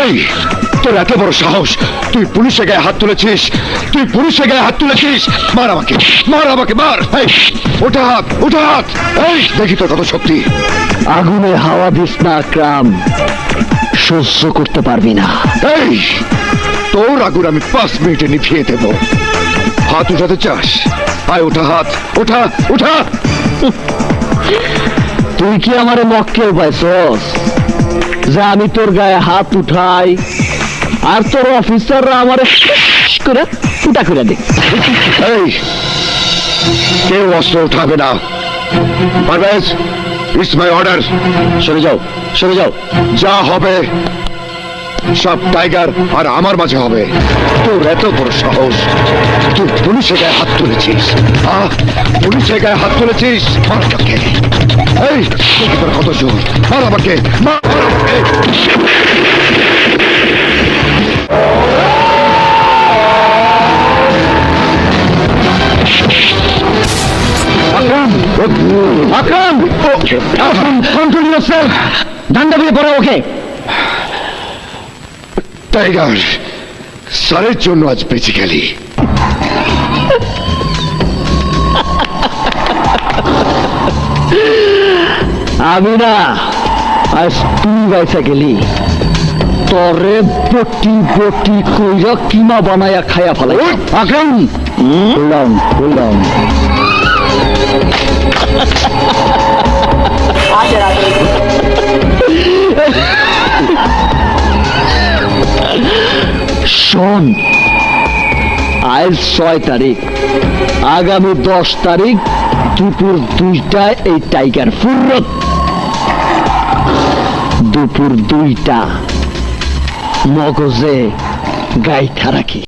এই তোর এত বড় সাহস। তুই পুলিশের গায়ে হাত তুলেছিস তুই পুলিশের গায়ে হাত তুলেছিস। মার আমাকে মার আমাকে মার। এই ওটা হাত ওটা হাত। এই দেখি তোর কত শক্তি। আগুনে হাওয়া দিস না আকরাম। সহ্য করতে পারবি না। এই তোর আগুন আমি পাঁচ মিনিটে নিভিয়ে দেব। হাত উঠাতে চাস? আয় ওঠা হাত ওঠা ওঠা তুই কি আমার মক্কেল পাইছস? যে আমি তোর গায়ে হাত উঠাই। আর তোর অফিসাররা আমার করে ফুটা করে দে। কেউ অস্ত্র উঠাবে না। পারভেজ ইটস মাই অর্ডার সরে যাও সরে যাও। যা হবে সব টাইগার আর আমার মাঝে হবে। তোর এত বড় সাহস। তুই পুলিশের গায়ে হাত তুলেছিস। আহ পুলিশের গায়ে হাত তুলেছিস? মার আমাকে এই তোর কত জোর? মার আমাকে মার আমাকে। Akram Akram Akram control yourself. ডান্ডা দিয়ে পড়ে ওকে। টাইগার স্যারের জন্য আজ বেঁচে গেলি। আমি না আজ তুই বাইসা গেলি। তরে বটি বটি কইরা কিমা বানায়া খায়া ফেলাই। আকরাম বললাম বললাম শোন। আজ ছয় তারিখ, আগামী দশ তারিখ, দুপুর দুইটায় এই টাইগার ফুরত দুপুর দুইটা, মগজে গাইথা রাখি।